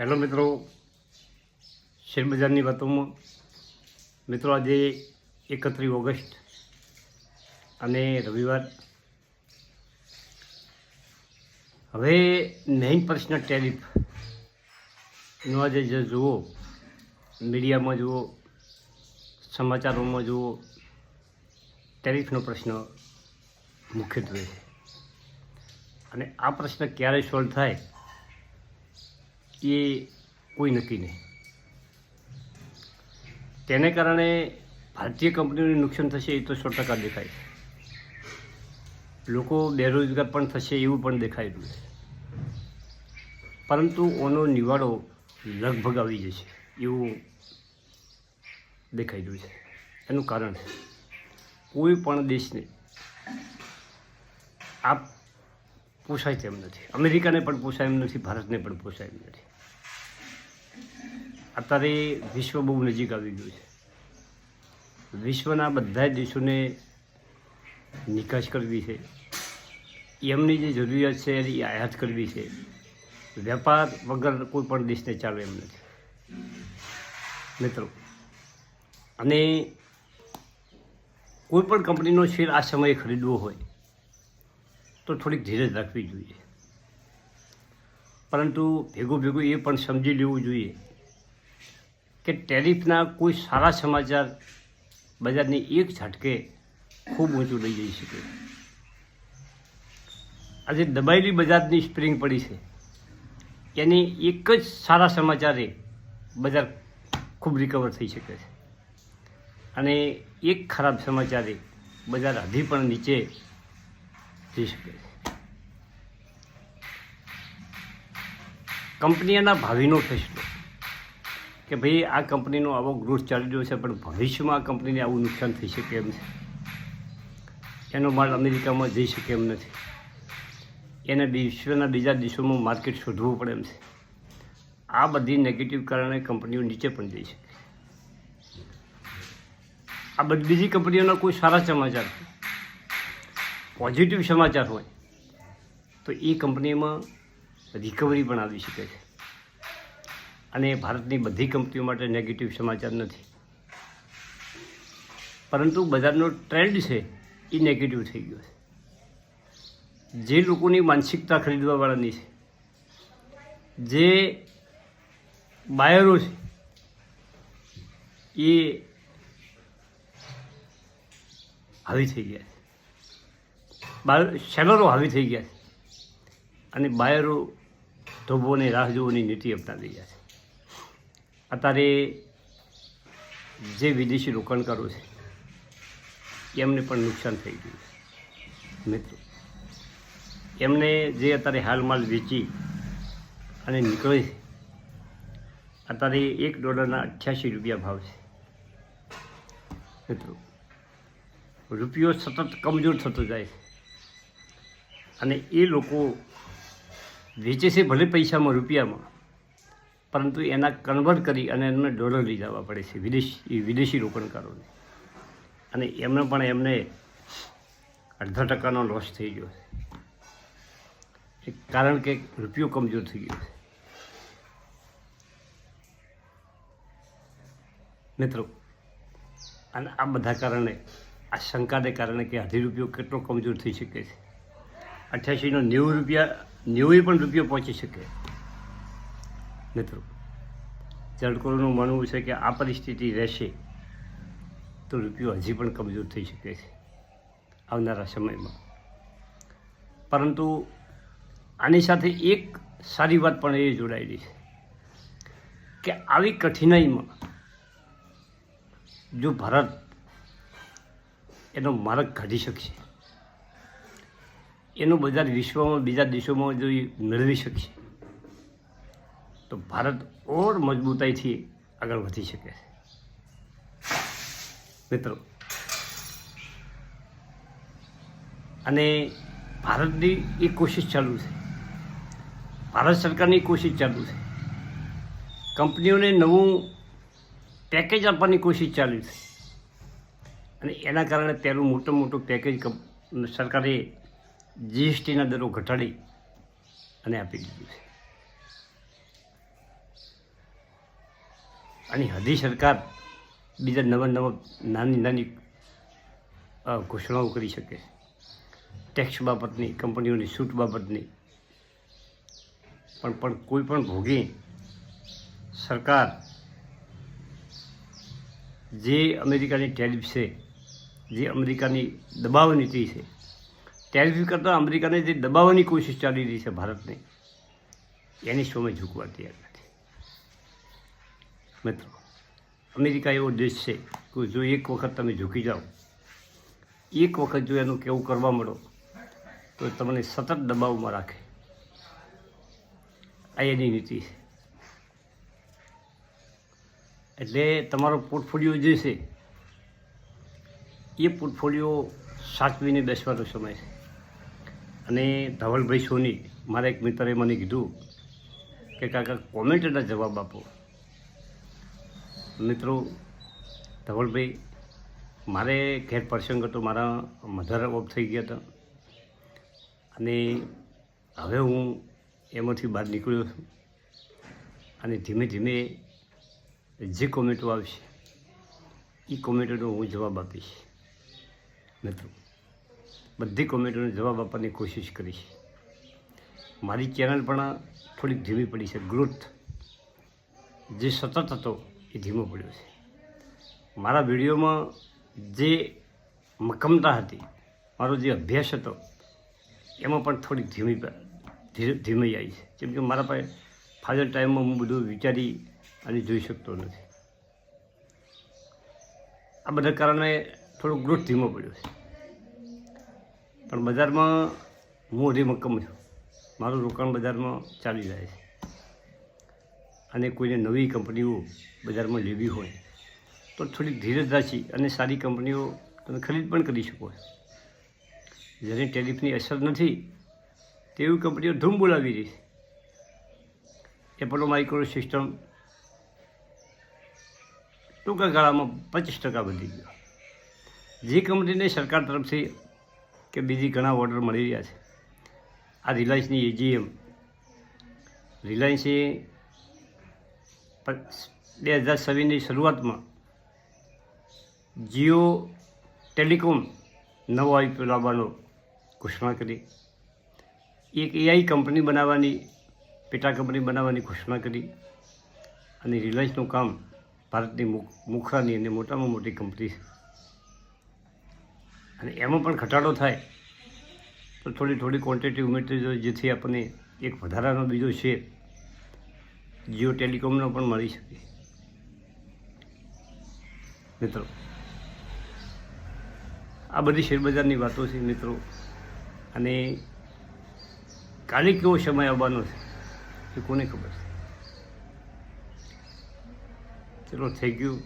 Hello મિત્રો, શેરબજારની વાતોમાં. મિત્રો, આજે એકત્રીસ ઓગસ્ટ અને રવિવાર. હવે મેઇન પ્રશ્ન ટેરિફ નો આજે જે જુઓ, મીડિયામાં જુઓ, સમાચારોમાં જુઓ ટેરિફનો પ્રશ્ન મુખ્યત્વે છે. અને આ પ્રશ્ન ક્યારે સોલ્વ થાય? એ કોઈ નક્કી નહીં. તેને કારણે ભારતીય કંપનીઓને નુકસાન થશે એ તો સો ટકા દેખાય. લોકો બેરોજગાર પણ થશે એવું પણ દેખાઈ રહ્યું છે. પરંતુ ઓનો નિવાડો લગભગ આવી જશે એવું દેખાઈ રહ્યું છે. એનું કારણ છે કોઈ પણ દેશને આ પોસાય તેમ નથી. અમેરિકાને પણ પોસાય એમ નથી, ભારતને પણ પોસાય એમ નથી. અત્યારે વિશ્વ બહુ નજીક આવી ગયું છે. વિશ્વના બધા જ દેશોને નિકાસ કરવી છે. એમની જે જરૂરિયાત છે એની આયાત કરવી છે. વેપાર વગર કોઈ પણ દેશને ચાલે એમ નથી. મિત્રો, અને કોઈ પણ કંપનીનો શેર આ સમયે ખરીદવો હોય તો થોડીક ધીરજ રાખવી જોઈએ. પરંતુ ભેગું ભેગું એ પણ સમજી લેવું જોઈએ કે ટેરિફના કોઈ સારા સમાચાર બજારને એક ઝટકે ખૂબ ઊંચું લઈ જઈ શકે. આજે દબાયેલી બજારની સ્પ્રિંગ પડી છે. એની એક જ સારા સમાચારે બજાર ખૂબ રિકવર થઈ શકે છે. અને એક ખરાબ સમાચારે બજાર હજી પણ નીચે જઈ શકે છે કંપનીના ભાવિનો ફેસલો કે ભાઈ આ કંપનીનો આવો ગ્રોથ ચાલી રહ્યો છે, પણ ભવિષ્યમાં આ કંપનીને આવું નુકસાન થઈ શકે એમ છે? એનો માલ અમેરિકામાં જઈ શકે એમ નથી. એને વિશ્વના બીજા દેશોમાં માર્કેટ શોધવું પડે એમ છે. આ બધી નેગેટિવ કારણે કંપનીઓ નીચે પણ જઈ શકે આ બધી બીજી કંપનીઓના કોઈ સારા સમાચાર પોઝિટિવ સમાચાર હોય, તો એ કંપનીમાં રિકવરી પણ આવી શકે છે. અને ભારતની બધી કંપનીઓ માટે નેગેટિવ સમાચાર નથી. પરંતુ બજારનો ટ્રેન્ડ છે, એ નેગેટિવ થઈ ગયો છે. જે લોકોની માનસિકતા ખરીદવાવાળાની છે, જે બાયરો છે, એ હાવી થઈ ગયા છે. બાય સેલરો હાવી થઈ ગયા છે. અને બાયરો ધોબોને રાહ જોવાની નીતિ અપનાવી ગયા છે. અત્યારે જે વિદેશી રોકાણકારો છે, એમને પણ નુકસાન થઈ ગયું છે. મિત્રો, એમને જે અત્યારે હાલ માલ વેચી અને નીકળે છે, અત્યારે એક ડોલરના અઠ્યાસી રૂપિયા ભાવ છે. મિત્રો, રૂપિયો સતત કમજોર થતો જાય છે. અને એ લોકો વેચે છે ભલે પૈસામાં, રૂપિયામાં. પરંતુ એના કન્વર્ટ કરી અને એમને ડોલર લઈ જવા પડે છે વિદેશી વિદેશી રોકાણકારોને. અને એમને પણ એમને અડધા ટકાનો લોસ થઈ ગયો છે. કારણ કે રૂપિયો કમજોર થઈ ગયો છે. મિત્રો, અને આ બધા કારણે, આ શંકાને કારણે કે અઢી રૂપિયો કેટલો કમજોર થઈ શકે છે. અઠ્યાસીનો નેવું રૂપિયા નેવું પણ રૂપિયો પહોંચી શકે. મિત્રો જળકોરનું માનવું છે કે આ પરિસ્થિતિ રહેશે તો રૂપિયો હજી પણ કમજોર થઈ શકે છે આવનારા સમયમાં. પરંતુ આની સાથે એક સારી વાત પણ એ જોડાયેલી છે કે આવી કઠિનાઈમાં જો ભારત એનો માર્ગ કાઢી શકશે એનું બજાર વિશ્વમાં, બીજા દેશોમાં જો મેળવી શકશે, તો ભારત ઓર મજબૂતાઈથી આગળ વધી શકે છે. મિત્રો, અને ભારતની એ કોશિશ ચાલુ છે. ભારત સરકારની કોશિશ ચાલુ છે. કંપનીઓને નવું પેકેજ આપવાની કોશિશ ચાલુ છે. અને એના કારણે પહેલું મોટું મોટું પેકેજ સરકારે જીએસટીના દરો ઘટાડી અને આપી દીધું છે. અને હજી સરકાર બીજા નવા નવા નાની નાની ઘોષણાઓ કરી શકે. ટેક્સ બાબતની, કંપનીઓની છૂટ બાબતની. પણ પણ કોઈ પણ ભોગી સરકાર જે અમેરિકાની ટેરિફ છે, જે અમેરિકાની દબાવ નીતિ છે ટેરિફ કરતાં અમેરિકાને જે દબાવવાની કોશિશ ચાલી રહી છે ભારતની, એની સામે ઝૂકવા તૈયાર નથી. મિત્રો, અમેરિકા એવો દેશ છે કે જો એક વખત તમે ઝૂકી જાઓ, એક વખત જો એનું કેવું કરવા મળો તો તમને સતત દબાવમાં રાખે. આ એની નીતિ છે. એટલે તમારો પોર્ટફોલિયો જે છે, એ પોર્ટફોલિયો સાચવીને બેસવાનો સમય છે. અને ધવલભાઈ સોની, મારા એક મિત્રએ મને કીધું કે કાકા કોમેન્ટના જવાબ આપો. મિત્રો, ધવલભાઈ, મારે ઘેર પ્રસંગ હતો, મારા મધર ઓફ થઈ ગયા હતા. અને હવે હું એમાંથી બહાર નીકળ્યો છું. અને ધીમે ધીમે જે કોમેન્ટો આવશે, એ કોમેન્ટોનો હું જવાબ આપીશ. મિત્રો બધી કોમેન્ટોને જવાબ આપવાની કોશિશ કરીશ. મારી ચેનલ પણ થોડીક ધીમી પડી છે. ગ્રોથ જે સતત હતો એ ધીમો પડ્યો છે. મારા વિડીયોમાં જે મક્કમતા હતી, મારો જે અભ્યાસ હતો, એમાં પણ થોડીક ધીમી ધીમી આવી છે. કેમ કે મારા પાસે ફાજલ ટાઈમમાં હું બધું વિચારી અને જોઈ શકતો નથી. આ બધા કારણે થોડો ગ્રોથ ધીમો પડ્યો છે. પણ બજારમાં હું હજી મક્કમ છું. મારું રોકાણ બજારમાં ચાલી જાય છે. અને કોઈને નવી કંપનીઓ બજારમાં લેવી હોય તો થોડીક ધીરજ રાખી અને સારી કંપનીઓ તમે ખરીદ પણ કરી શકો જેને ટેરિફની અસર નથી, તેવી કંપનીઓ ધૂમ બોલાવી રહી છે. એપોલો માઇક્રો સિસ્ટમ ટૂંકા ગાળામાં પચીસ ટકા વધી ગયો. જે કંપનીને સરકાર તરફથી કે બીજી ઘણા ઓર્ડર મળી રહ્યા છે. આ રિલાયન્સની એજીએમ રિલાયન્સે બે હજાર છવ્વીસની શરૂઆતમાં જીઓ ટેલિકોમ નવો આઈપીઓ લાવવાનો ઘોષણા કરી. એક એઆઈ કંપની બનાવવાની, પેટા કંપની બનાવવાની ઘોષણા કરી અને રિલાયન્સનું કામ ભારતની મુખ, મુખરાની અને મોટામાં મોટી કંપની છે અને એમાં પણ ઘટાડો થાય, તો થોડી થોડી ક્વોન્ટિટી ઉમેરતી જોઈએ જેથી આપણને એક વધારાનો બીજો છે જીઓ ટેલિકોમનો પણ મળી શકે. મિત્રો, આ બધી શેરબજારની વાતો છે મિત્રો, અને કાલે કેવો સમય આવવાનો છે, એ કોને ખબર છે? ચલો થેન્ક યુ